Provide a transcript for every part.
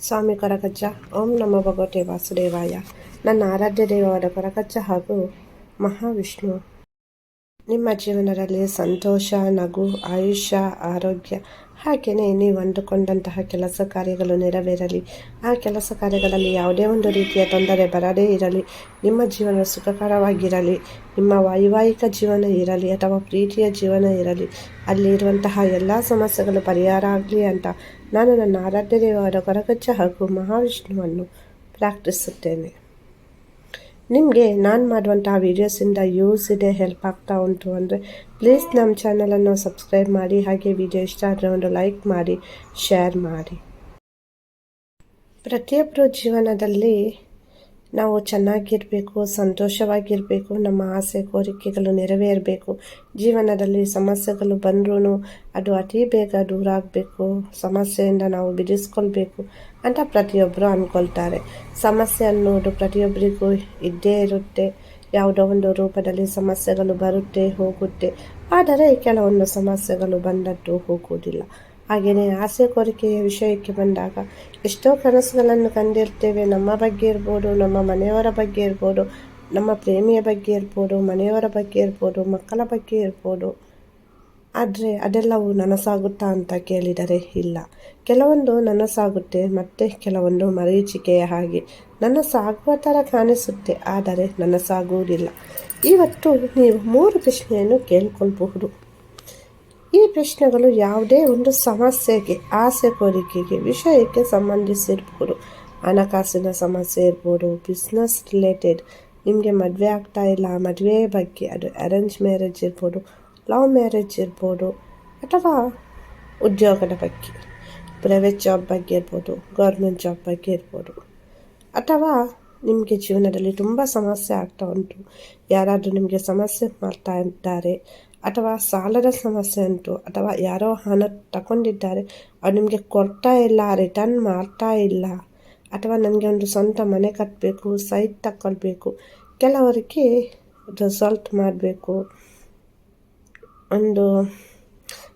ಸ್ವಾಮಿ ಕೊರಗಜ್ಜ ಓಂ ನಮ್ಮ ಭಗವತೆ ವಾಸುದೇವಾಯ. ನನ್ನ ಆರಾಧ್ಯ ದೇವವಾದ ಕೊರಗಜ್ಜ ಹಾಗೂ ಮಹಾವಿಷ್ಣು. ನಿಮ್ಮ ಜೀವನದಲ್ಲಿ ಸಂತೋಷ, ನಗು, ಆಯುಷ್ಯ, ಆರೋಗ್ಯ, ಹಾಗೆಯೇ ನೀವು ಅಂದುಕೊಂಡಂತಹ ಕೆಲಸ ಕಾರ್ಯಗಳು ನೆರವೇರಲಿ. ಆ ಕೆಲಸ ಕಾರ್ಯಗಳಲ್ಲಿ ಯಾವುದೇ ಒಂದು ರೀತಿಯ ತೊಂದರೆ ಬರದೇ ಇರಲಿ. ನಿಮ್ಮ ಜೀವನ ಸುಖಕರವಾಗಿರಲಿ. ನಿಮ್ಮ ವೈವಾಹಿಕ ಜೀವನ ಇರಲಿ ಅಥವಾ ಪ್ರೀತಿಯ ಜೀವನ ಇರಲಿ. ಅಲ್ಲಿ ಇರುವಂತಹ ಎಲ್ಲ ಸಮಸ್ಯೆಗಳು ಪರಿಹಾರ ಆಗಲಿ ಅಂತ ನಾನು ನನ್ನ ಆರಾಧ್ಯ ದೇವರ ಕೊರಗಜ್ಜ ಹಾಗೂ ಮಹಾವಿಷ್ಣುವನ್ನು ಪ್ರಾರ್ಥಿಸುತ್ತೇನೆ. ನಿಮಗೆ ನಾನು ಮಾಡುವಂತಹ ವೀಡಿಯೋಸಿಂದ ಯೂಸ್ ಇದೆ ಹೆಲ್ಪ್ ಆಗ್ತಾ ಉಂಟು ಅಂದರೆ ಪ್ಲೀಸ್ ನಮ್ಮ ಚಾನಲನ್ನು ಸಬ್ಸ್ಕ್ರೈಬ್ ಮಾಡಿ, ಹಾಗೆ ವಿಡಿಯೋ ಇಷ್ಟ ಆದರೆ ಒಂದು ಲೈಕ್ ಮಾಡಿ ಶೇರ್ ಮಾಡಿ. ಪ್ರತಿಯೊಬ್ಬರು ಜೀವನದಲ್ಲಿ ನಾವು ಚೆನ್ನಾಗಿರಬೇಕು, ಸಂತೋಷವಾಗಿರಬೇಕು, ನಮ್ಮ ಆಸೆ, ಕೋರಿಕೆಗಳು ನೆರವೇರಬೇಕು, ಜೀವನದಲ್ಲಿ ಸಮಸ್ಯೆಗಳು ಬಂದ್ರೂ ಅದು ಅತಿ ಬೇಗ ದೂರ ಆಗಬೇಕು ಸಮಸ್ಯೆಯಿಂದ ನಾವು ಬಿಡಿಸ್ಕೊಳ್ಬೇಕು ಅಂತ ಪ್ರತಿಯೊಬ್ಬರು ಅಂದ್ಕೊಳ್ತಾರೆ. ಸಮಸ್ಯೆ ಅನ್ನೋದು ಪ್ರತಿಯೊಬ್ಬರಿಗೂ ಇದ್ದೇ ಇರುತ್ತೆ. ಯಾವುದೋ ಒಂದು ರೂಪದಲ್ಲಿ ಸಮಸ್ಯೆಗಳು ಬರುತ್ತೆ, ಹೋಗುತ್ತೆ. ಆದರೆ ಕೆಲವೊಂದು ಸಮಸ್ಯೆಗಳು ಬಂದದ್ದು ಹೋಗುವುದಿಲ್ಲ. ಹಾಗೆಯೇ ಆಸೆ ಕೋರಿಕೆಯ ವಿಷಯಕ್ಕೆ ಬಂದಾಗ ಎಷ್ಟೋ ಕನಸುಗಳನ್ನು ಕಂಡಿರ್ತೇವೆ ನಮ್ಮ ಬಗ್ಗೆ ಇರ್ಬೋದು, ನಮ್ಮ ಮನೆಯವರ ಬಗ್ಗೆ ಇರ್ಬೋದು, ನಮ್ಮ ಪ್ರೇಮಿಯ ಬಗ್ಗೆ ಇರ್ಬೋದು, ಮನೆಯವರ ಬಗ್ಗೆ ಇರ್ಬೋದು, ಮಕ್ಕಳ ಬಗ್ಗೆ ಇರ್ಬೋದು. ಆದರೆ ಅದೆಲ್ಲವೂ ನನಸಾಗುತ್ತಾ ಅಂತ ಕೇಳಿದರೆ ಇಲ್ಲ. ಕೆಲವೊಂದು ನನಸಾಗುತ್ತೆ, ಮತ್ತು ಕೆಲವೊಂದು ಮರೀಚಿಕೆಯ ಹಾಗೆ. ನನಸಾಗುವ ಥರ ಕಾಣಿಸುತ್ತೆ, ಆದರೆ ನನಸಾಗುವುದಿಲ್ಲ. ಇವತ್ತು ನೀವು ಮೂರು ಪ್ರಶ್ನೆಯನ್ನು ಕೇಳಿಕೊಳ್ಬಹುದು. ಈ ಪ್ರಶ್ನೆಗಳು ಯಾವುದೇ ಒಂದು ಸಮಸ್ಯೆಗೆ, ಆಸೆ ಕೋರಿಕೆಗೆ, ವಿಷಯಕ್ಕೆ ಸಂಬಂಧಿಸಿರ್ಬೋದು. ಹಣಕಾಸಿನ ಸಮಸ್ಯೆ ಇರ್ಬೋದು ಬಿಸ್ನೆಸ್ ರಿಲೇಟೆಡ್ ನಿಮಗೆ ಮದುವೆ ಆಗ್ತಾ ಇಲ್ಲ, ಮದುವೆ ಬಗ್ಗೆ ಅದು ಅರೇಂಜ್ ಮ್ಯಾರೇಜ್ ಇರ್ಬೋದು ಲವ್ ಮ್ಯಾರೇಜ್ ಇರ್ಬೋದು, ಅಥವಾ ಉದ್ಯೋಗದ ಬಗ್ಗೆ ಪ್ರೈವೇಟ್ ಜಾಬ್ ಬಗ್ಗೆ ಇರ್ಬೋದು ಗೌರ್ಮೆಂಟ್ ಜಾಬ್ ಬಗ್ಗೆ ಇರ್ಬೋದು. ಅಥವಾ ನಿಮಗೆ ಜೀವನದಲ್ಲಿ ತುಂಬ ಸಮಸ್ಯೆ ಆಗ್ತಾ ಉಂಟು. ಯಾರಾದರೂ ನಿಮಗೆ ಸಮಸ್ಯೆ ಮಾಡ್ತಾ ಇದ್ದಾರೆ ಅಥವಾ ಸಾಲದ ಸಮಸ್ಯೆ ಉಂಟು ಅಥವಾ ಯಾರೋ ಹಣ ತಗೊಂಡಿದ್ದಾರೆ ಅವ್ರು ನಿಮಗೆ ಕೊಡ್ತಾ ಇಲ್ಲ ರಿಟರ್ನ್ ಮಾಡ್ತಾ ಇಲ್ಲ, ಅಥವಾ ನನಗೆ ಒಂದು ಸ್ವಂತ ಮನೆ ಕಟ್ಟಬೇಕು ಸೈಟ್ ತಗೊಳ್ಬೇಕು ಕೆಲವರಿಗೆ ರಿಸಲ್ಟ್ ಮಾಡಬೇಕು. ಒಂದು,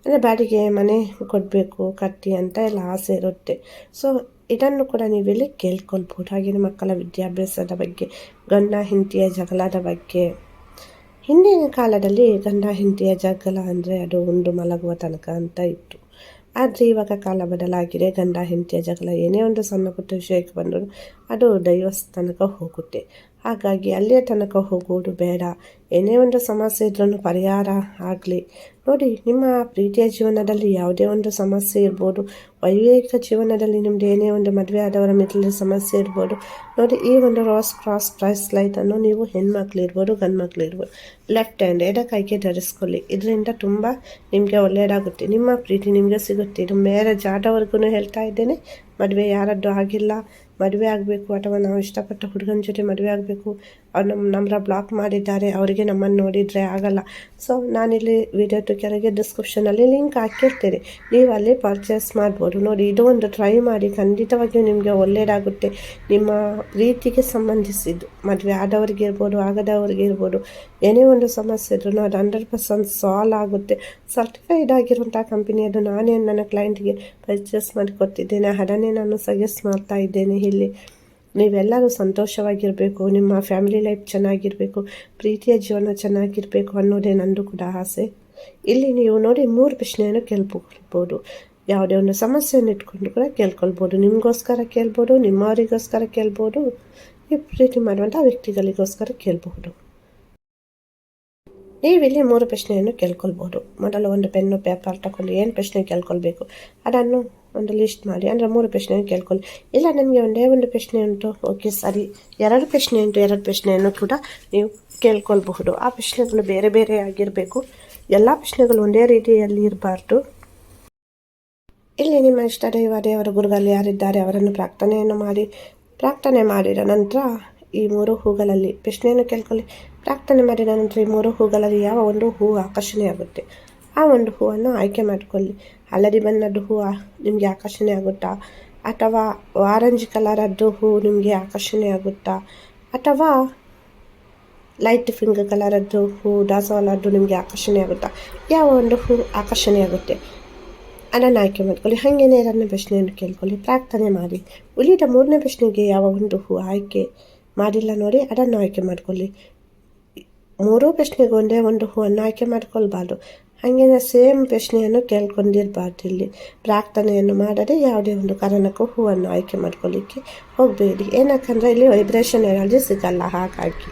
ಅಂದರೆ ಬಾಡಿಗೆ ಮನೆ ಕೊಡಬೇಕು, ಕಟ್ಟಿ ಅಂತ ಎಲ್ಲ ಆಸೆ ಇರುತ್ತೆ. ಸೊ ಇದನ್ನು ಕೂಡ ನೀವಿಲ್ಲಿ ಕೇಳ್ಕೊಳ್ಬೋದು ಹಾಗೆಯೇ ಮಕ್ಕಳ ವಿದ್ಯಾಭ್ಯಾಸದ ಬಗ್ಗೆ, ಗಂಡ, ಹೆಂಡತಿಯ ಜಗಳದ ಬಗ್ಗೆ. ಹಿಂದಿನ ಕಾಲದಲ್ಲಿ ಗಂಡ ಹೆಂಡತಿಯ ಜಗಳ ಅಂದರೆ ಅದು ಉಂಡು ಮಲಗುವ ತನಕ ಅಂತ ಇತ್ತು. ಆದರೆ ಇವಾಗ ಕಾಲ ಬದಲಾಗಿದೆ, ಗಂಡ ಹೆಂಡತಿಯ ಜಗಳ ಏನೇ ಒಂದು ಸಣ್ಣ ಪುಟ್ಟ ವಿಷಯಕ್ಕೆ ಬಂದರೂ ಅದು ದೈವಸ್ಥಾನಕ್ಕೆ ಹೋಗುತ್ತೆ. ಹಾಗಾಗಿ ಅಲ್ಲಿಯ ತನಕ ಹೋಗುವುದು ಬೇಡ. ಏನೇ ಒಂದು ಸಮಸ್ಯೆ ಇದ್ರೂ ಪರಿಹಾರ ಆಗಲಿ. ನೋಡಿ, ನಿಮ್ಮ ಪ್ರೀತಿಯ ಜೀವನದಲ್ಲಿ ಯಾವುದೇ ಒಂದು ಸಮಸ್ಯೆ ಇರ್ಬೋದು. ವೈವಾಹಿಕ ಜೀವನದಲ್ಲಿ ನಿಮ್ಮದು ಏನೇ ಒಂದು ಮದುವೆ ಆದವರ ಮಿತ್ರ ಸಮಸ್ಯೆ ಇರ್ಬೋದು. ನೋಡಿ, ಈ ಒಂದು ರಾಸ್ ಕ್ರಾಸ್ ಪ್ರೈಸ್ ಲೈಟನ್ನು ನೀವು ಹೆಣ್ಮಕ್ಳು ಇರ್ಬೋದು ಗಂಡು ಮಕ್ಕಳಿರ್ಬೋದು ಇರ್ಬೋದು ಲೆಫ್ಟ್ ಹ್ಯಾಂಡ್ ಎಡ ಕೈಗೆ ಧರಿಸ್ಕೊಳ್ಳಿ. ಇದರಿಂದ ತುಂಬ ನಿಮಗೆ ಒಳ್ಳೆಯದಾಗುತ್ತೆ ನಿಮ್ಮ ಪ್ರೀತಿ ನಿಮಗೆ ಸಿಗುತ್ತೆ. ಇದು ಮ್ಯಾರೇಜ್ ಆದವರೆಗೂ ಹೇಳ್ತಾ ಇದ್ದೇನೆ. ಮದುವೆ ಯಾರದ್ದು ಆಗಿಲ್ಲ. ಮದುವೆ ಆಗಬೇಕು ಅಥವಾ ನಾವು ಇಷ್ಟಪಟ್ಟ ಹುಡುಗನ ಜೊತೆ ಮದುವೆ ಆಗಬೇಕು. ನಮ್ಮ ನಂಬರ ಬ್ಲಾಕ್ ಮಾಡಿದ್ದಾರೆ, ಅವರಿಗೆ ನಮ್ಮನ್ನು ನೋಡಿದರೆ ಆಗಲ್ಲ. ಸೊ ನಾನಿಲ್ಲಿ ವಿಡಿಯೋ ಕೆಳಗೆ ಡಿಸ್ಕ್ರಿಪ್ಷನಲ್ಲಿ ಲಿಂಕ್ ಹಾಕಿರ್ತೇನೆ. ನೀವು ಅಲ್ಲಿ ಪರ್ಚೇಸ್ ಮಾಡ್ಬೋದು. ನೋಡಿ, ಇದು ಒಂದು ಟ್ರೈ ಮಾಡಿ, ಖಂಡಿತವಾಗಿಯೂ ನಿಮಗೆ ಒಳ್ಳೆಯದಾಗುತ್ತೆ ನಿಮ್ಮ ರೀತಿಗೆ ಸಂಬಂಧಿಸಿದ್ದು. ಮದುವೆ ಆದವರಿಗೆ ಇರ್ಬೋದು ಇರ್ಬೋದು, ಏನೇ ಒಂದು ಸಮಸ್ಯೆ ಇದ್ರೂ ಅದು ಹಂಡ್ರೆಡ್ ಪರ್ಸೆಂಟ್ ಸಾಲ್ವ್ ಆಗುತ್ತೆ. ಸರ್ಟಿಫೈಡ್ ಆಗಿರುವಂಥ ಕಂಪನಿಯದು ನಾನೇ ನನ್ನ ಕ್ಲೈಂಟ್ಗೆ ಪರ್ಚೇಸ್ ಮಾಡಿಕೊಟ್ಟಿದ್ದೇನೆ ಅದನ್ನೇ ನಾನು ಸಜೆಸ್ಟ್ ಮಾಡ್ತಾ ಇದ್ದೇನೆ ಇಲ್ಲಿ. ನೀವೆಲ್ಲರೂ ಸಂತೋಷವಾಗಿರಬೇಕು, ನಿಮ್ಮ ಫ್ಯಾಮಿಲಿ ಲೈಫ್ ಚೆನ್ನಾಗಿರಬೇಕು, ಪ್ರೀತಿಯ ಜೀವನ ಚೆನ್ನಾಗಿರಬೇಕು ಅನ್ನೋದೇ ನಂದು ಕೂಡ ಆಸೆ. ಇಲ್ಲಿ ನೀವು ನೋಡಿ ಮೂರು ಪ್ರಶ್ನೆಯನ್ನು ಕೇಳ್ಬೋದು ಯಾವುದೇ ಒಂದು ಸಮಸ್ಯೆಯನ್ನು ಇಟ್ಕೊಂಡು ಕೂಡ ಕೇಳ್ಕೊಳ್ಬೋದು. ನಿಮಗೋಸ್ಕರ ಕೇಳ್ಬೋದು, ನಿಮ್ಮವರಿಗೋಸ್ಕರ ಕೇಳ್ಬೋದು, ಈ ಪ್ರೀತಿ ಮಾಡುವಂಥ ವ್ಯಕ್ತಿಗಳಿಗೋಸ್ಕರ ಕೇಳಬಹುದು. ನೀವಿಲ್ಲಿ ಮೂರು ಪ್ರಶ್ನೆಯನ್ನು ಕೇಳ್ಕೊಳ್ಬೋದು. ಮೊದಲು ಒಂದು ಪೆನ್ನು, ಪೇಪರ್ ತಗೊಂಡು ಏನು ಪ್ರಶ್ನೆ ಕೇಳ್ಕೊಳ್ಬೇಕು, ಅದನ್ನು ಒಂದು ಲಿಸ್ಟ್ ಮಾಡಿ. ಅಂದರೆ ಮೂರು ಪ್ರಶ್ನೆಯನ್ನು ಕೇಳ್ಕೊಳ್ಳಿ ಇಲ್ಲ ನನಗೆ ಒಂದೇ ಒಂದು ಪ್ರಶ್ನೆ ಉಂಟು. ಓಕೆ ಸರಿ. ಎರಡು ಪ್ರಶ್ನೆ ಉಂಟು, ಎರಡು ಪ್ರಶ್ನೆಯನ್ನು ಕೂಡ ನೀವು ಕೇಳ್ಕೊಳ್ಬಹುದು. ಆ ಪ್ರಶ್ನೆಗಳು ಬೇರೆ ಬೇರೆ ಆಗಿರಬೇಕು. ಎಲ್ಲ ಪ್ರಶ್ನೆಗಳು ಒಂದೇ ರೀತಿಯಲ್ಲಿ ಇರಬಾರ್ದು. ಇಲ್ಲಿ ನಿಮ್ಮ ಇಷ್ಟ ದೈವ ದೇವರ ಗುರುಗಳು ಯಾರಿದ್ದಾರೆ ಅವರನ್ನು ಪ್ರಾರ್ಥನೆಯನ್ನು ಮಾಡಿ. ಪ್ರಾರ್ಥನೆ ಮಾಡಿದ ನಂತರ ಈ ಮೂರು ಹೂಗಳಲ್ಲಿ ಪ್ರಶ್ನೆಯನ್ನು ಕೇಳ್ಕೊಳ್ಳಿ. ಪ್ರಾರ್ಥನೆ ಮಾಡಿದ ನಂತರ ಈ ಮೂರು ಹೂಗಳಲ್ಲಿ ಯಾವ ಒಂದು ಹೂವು ಆಕರ್ಷಣೆಯಾಗುತ್ತೆ? ಆ ಒಂದು ಹೂವನ್ನು ಆಯ್ಕೆ ಮಾಡಿಕೊಳ್ಳಿ. ಹಳದಿ ಬಣ್ಣದ್ದು ಹೂವು, ನಿಮಗೆ ಆಕರ್ಷಣೆ ಆಗುತ್ತಾ? ಅಥವಾ ಆರೆಂಜ್ ಕಲರದ್ದು ಹೂವು ನಿಮಗೆ ಆಕರ್ಷಣೆ ಆಗುತ್ತಾ? ಅಥವಾ ಲೈಟ್ ಪಿಂಕ್ ಕಲರದ್ದು ಹೂ ದಾಸವಾಳದ್ದು ನಿಮಗೆ ಆಕರ್ಷಣೆ ಆಗುತ್ತಾ? ಯಾವ ಒಂದು ಹೂ ಆಕರ್ಷಣೆ ಆಗುತ್ತೆ? ಅದನ್ನು ಆಯ್ಕೆ ಮಾಡ್ಕೊಳ್ಳಿ. ಹಾಗೇನೆ ಎರಡನೇ ಪ್ರಶ್ನೆಯನ್ನು ಕೇಳ್ಕೊಳ್ಳಿ. ಪ್ರಾರ್ಥನೆ ಮಾಡಿ. ಉಳಿದ ಮೂರನೇ ಪ್ರಶ್ನೆಗೆ ಯಾವ ಒಂದು ಹೂ ಆಯ್ಕೆ ಮಾಡಿಲ್ಲ ನೋಡಿ, ಅದನ್ನು ಆಯ್ಕೆ ಮಾಡ್ಕೊಳ್ಳಿ. ಮೂರೂ ಪ್ರಶ್ನೆಗೆ ಒಂದೇ ಒಂದು ಹೂವನ್ನು ಆಯ್ಕೆ ಮಾಡ್ಕೊಳ್ಬಾರ್ದು. ಹಾಗೇನೆ ಸೇಮ್ ಪ್ರಶ್ನೆಯನ್ನು ಕೇಳ್ಕೊಂಡಿರಬಾರ್ದು ಇಲ್ಲಿ ಪ್ರಾರ್ಥನೆಯನ್ನು ಮಾಡದೆ ಯಾವುದೇ ಒಂದು ಕಾರಣಕ್ಕೂ ಹೂವನ್ನು ಆಯ್ಕೆ ಮಾಡ್ಕೊಳ್ಳಿಕ್ಕೆ ಹೋಗಬೇಡಿ. ಏನಕ್ಕಂದರೆ ಇಲ್ಲಿ ವೈಬ್ರೇಷನ್ ಎನರ್ಜಿ ಸಿಗಲ್ಲ, ಹಾಗಾಗಿ.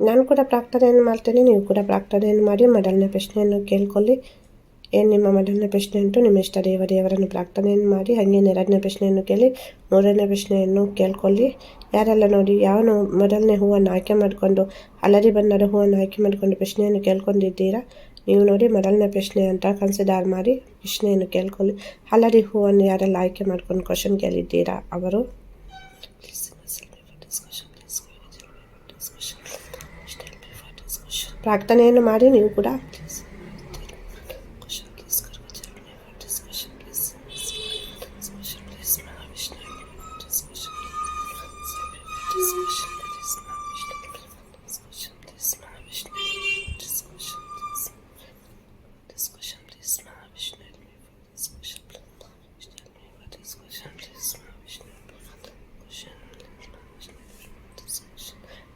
ನಾನು ಕೂಡ ಪ್ರಾರ್ಥನೆಯನ್ನು ಮಾಡ್ತೇನೆ, ನೀವು ಕೂಡ ಪ್ರಾರ್ಥನೆಯನ್ನು ಮಾಡಿ ಮೊದಲನೇ ಪ್ರಶ್ನೆಯನ್ನು ಕೇಳ್ಕೊಳ್ಳಿ. ಏನು ನಿಮ್ಮ ಮೊದಲನೇ ಪ್ರಶ್ನೆ ಉಂಟು? ನಿಮ್ಮ ಇಷ್ಟ ದೇವ ದೇವರನ್ನು ಪ್ರಾರ್ಥನೆಯನ್ನು ಮಾಡಿ, ಹಾಗೆ ಎರಡನೇ ಪ್ರಶ್ನೆಯನ್ನು ಕೇಳಿ, ಮೂರನೇ ಪ್ರಶ್ನೆಯನ್ನು ಕೇಳ್ಕೊಳ್ಳಿ. ಯಾರೆಲ್ಲ ನೋಡಿ, ಯಾವನು ಮೊದಲನೇ ಹೂವನ್ನು ಆಯ್ಕೆ ಮಾಡಿಕೊಂಡು, ಹಳದಿ ಬಣ್ಣದ ಹೂವನ್ನು ಆಯ್ಕೆ ಮಾಡಿಕೊಂಡು ಪ್ರಶ್ನೆಯನ್ನು ಕೇಳ್ಕೊಂಡಿದ್ದೀರಾ? ನೀವು ನೋಡಿ ಮೊದಲನೇ ಪ್ರಶ್ನೆ ಅಂತ ಕನ್ಸಿಡರ್ ಮಾಡಿ ಪ್ರಶ್ನೆಯನ್ನು ಕೇಳ್ಕೊಳ್ಳಿ. ಹಲರಿ ಹೂವನ್ನು ಯಾರೆಲ್ಲ ಆಯ್ಕೆ ಮಾಡ್ಕೊಂಡು ಕ್ವಶನ್ ಕೇಳಿದ್ದೀರಾ? ಅವರು? ಪ್ರಾರ್ಥನೆಯನ್ನು ಮಾಡಿ ನೀವು ಕೂಡ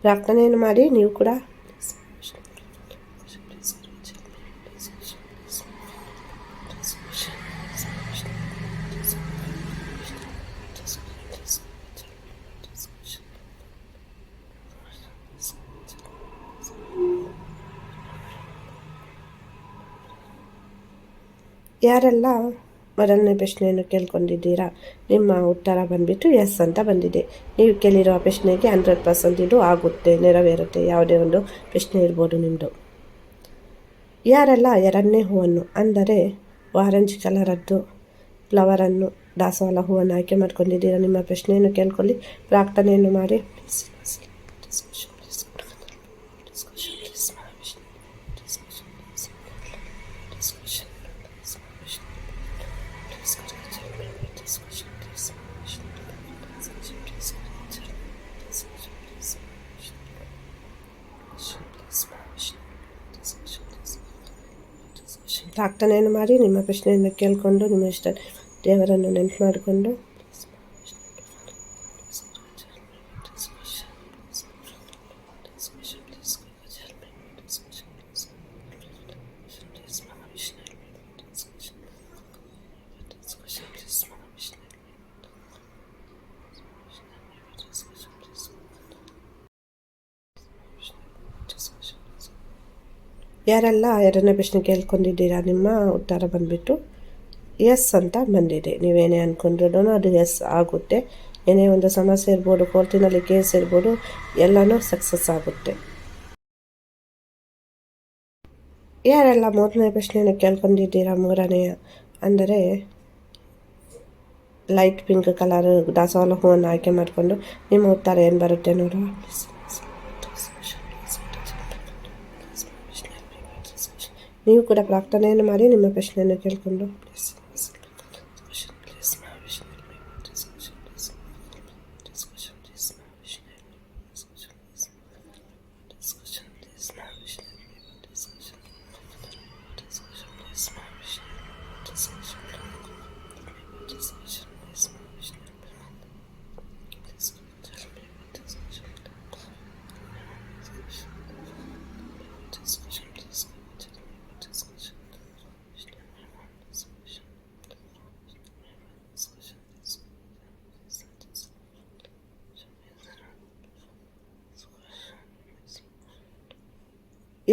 ಪ್ರಾರ್ಥನೆಯನ್ನು ಮಾಡಿ ನೀವು ಕೂಡ ಯಾರೆಲ್ಲ ಮೊದಲನೇ ಪ್ರಶ್ನೆಯನ್ನು ಕೇಳ್ಕೊಂಡಿದ್ದೀರಾ? ನಿಮ್ಮ ಉತ್ತರ ಬಂದುಬಿಟ್ಟು ಎಸ್ ಅಂತ ಬಂದಿದೆ. ನೀವು ಕೇಳಿರೋ ಪ್ರಶ್ನೆಗೆ ಹಂಡ್ರೆಡ್ ಪರ್ಸೆಂಟ್ ಇದು ಆಗುತ್ತೆ, ನೆರವೇರುತ್ತೆ. ಯಾವುದೇ ಒಂದು ಪ್ರಶ್ನೆ ಇರ್ಬೋದು ನಿಮ್ಮದು ಯಾರೆಲ್ಲ ಎರಡನೇ ಹೂವನ್ನು, ಅಂದರೆ ಆರೆಂಜ್ ಕಲರದ್ದು ಫ್ಲವರನ್ನು ದಾಸವಾಳ ಹೂವನ್ನು ಆಯ್ಕೆ ಮಾಡ್ಕೊಂಡಿದ್ದೀರಾ? ನಿಮ್ಮ ಪ್ರಶ್ನೆಯನ್ನು ಕೇಳ್ಕೊಳ್ಳಿ. ಪ್ರಾರ್ಥನೆಯನ್ನು ಮಾಡಿ. ಪ್ರಾರ್ಥನೆಯನ್ನು ಮಾಡಿ ನಿಮ್ಮ ಪ್ರಶ್ನೆಯನ್ನು ಕೇಳಿಕೊಂಡು ನಿಮ್ಮ ಇಷ್ಟ ದೇವರನ್ನು ನೆನಪು ಮಾಡಿಕೊಂಡು ಯಾರೆಲ್ಲ ಎರಡನೇ ಪ್ರಶ್ನೆ ಕೇಳ್ಕೊಂಡಿದ್ದೀರಾ? ನಿಮ್ಮ ಉತ್ತರ ಬಂದುಬಿಟ್ಟು ಎಸ್ ಅಂತ ಬಂದಿದೆ. ನೀವೇನೇ ಅಂದ್ಕೊಂಡ್ರೂ ಅದು ಎಸ್ ಆಗುತ್ತೆ. ಏನೇ ಒಂದು ಸಮಸ್ಯೆ ಇರ್ಬೋದು, ಕೋರ್ಟಿನಲ್ಲಿ ಕೇಸ್ ಇರ್ಬೋದು, ಎಲ್ಲನೂ ಸಕ್ಸಸ್ ಆಗುತ್ತೆ. ಯಾರೆಲ್ಲ ಮೂರನೇ ಪ್ರಶ್ನೆಯನ್ನು ಕೇಳ್ಕೊಂಡಿದ್ದೀರಾ ಮೂರನೆಯ? ಅಂದರೆ ಲೈಟ್ ಪಿಂಕ್ ಕಲರ್ ದಾಸವಾಳ ಹೂವನ್ನು ಆಯ್ಕೆ ಮಾಡಿಕೊಂಡು ನಿಮ್ಮ ಉತ್ತರ ಏನು ಬರುತ್ತೆ ನೋಡುವ ನೀವು ಕೂಡ ಪ್ರಾರ್ಥನೆಯನ್ನು ಮಾಡಿ ನಿಮ್ಮ ಪ್ರಶ್ನೆಯನ್ನು ಕೇಳಿಕೊಂಡು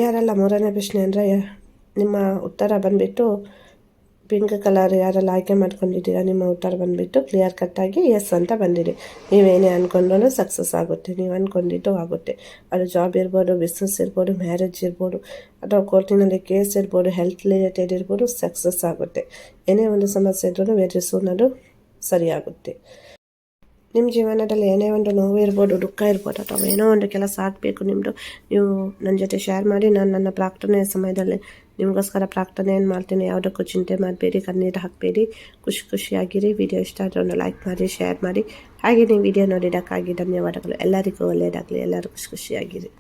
ಯಾರೆಲ್ಲ ಮೂರನೇ ಪ್ರಶ್ನೆ ಅಂದರೆ, ನಿಮ್ಮ ಉತ್ತರ ಬಂದುಬಿಟ್ಟು ಪಿಂಕ್ ಕಲರ್ ಯಾರೆಲ್ಲ ಆಯ್ಕೆ ಮಾಡ್ಕೊಂಡಿದ್ದೀರಾ, ನಿಮ್ಮ ಉತ್ತರ ಬಂದುಬಿಟ್ಟು ಕ್ಲಿಯರ್ ಕಟ್ಟಾಗಿ ಎಸ್ ಅಂತ ಬಂದಿದೆ. ನೀವೇನೇ ಅಂದ್ಕೊಂಡ್ರೂ ಸಕ್ಸಸ್ ಆಗುತ್ತೆ. ನೀವು ಅಂದ್ಕೊಂಡಿದ್ದು ಆಗುತ್ತೆ. ಅದು ಜಾಬ್ ಇರ್ಬೋದು ಬಿಸ್ನೆಸ್ ಇರ್ಬೋದು ಮ್ಯಾರೇಜ್ ಇರ್ಬೋದು, ಅಥವಾ ಕೋರ್ಟಿನಲ್ಲಿ ಕೇಸ್ ಇರ್ಬೋದು ಹೆಲ್ತ್ ರಿಲೇಟೆಡ್ ಇರ್ಬೋದು ಸಕ್ಸಸ್ ಆಗುತ್ತೆ. ಏನೇ ಒಂದು ಸಮಸ್ಯೆ ಇದ್ರೂ ವೆರಿ ಸೂನ್ ಸರಿಯಾಗುತ್ತೆ. ನಿಮ್ಮ ಜೀವನದಲ್ಲಿ ಏನೇ ಒಂದು ನೋವು ಇರ್ಬೋದು, ದುಃಖ ಇರ್ಬೋದು, ಅಥವಾ ಏನೋ ಒಂದು ಕೆಲಸ ಆಗಬೇಕು ನಿಮ್ಮದು ನೀವು ನನ್ನ ಜೊತೆ ಶೇರ್ ಮಾಡಿ, ನಾನು ನನ್ನ ಪ್ರಾರ್ಥನೆ ಸಮಯದಲ್ಲಿ ನಿಮಗೋಸ್ಕರ ಪ್ರಾರ್ಥನೆಯನ್ನು ಮಾಡ್ತೀನಿ. ಯಾವುದಕ್ಕೂ ಚಿಂತೆ ಮಾಡಬೇಡಿ, ಕಣ್ಣೀರು ಹಾಕಬೇಡಿ. ಖುಷಿ ಖುಷಿಯಾಗಿರಿ. ವಿಡಿಯೋ ಇಷ್ಟ ಆದರೆ ಒಂದು ಲೈಕ್ ಮಾಡಿ ಶೇರ್ ಮಾಡಿ. ಹಾಗೆ ನೀವು ವಿಡಿಯೋ ನೋಡಿದ್ದಕ್ಕಾಗಿ ಧನ್ಯವಾದಗಳು. ಎಲ್ಲರಿಗೂ ಒಳ್ಳೆಯದಾಗಲಿ. ಎಲ್ಲರೂ ಖುಷಿ ಖುಷಿಯಾಗಿರಿ.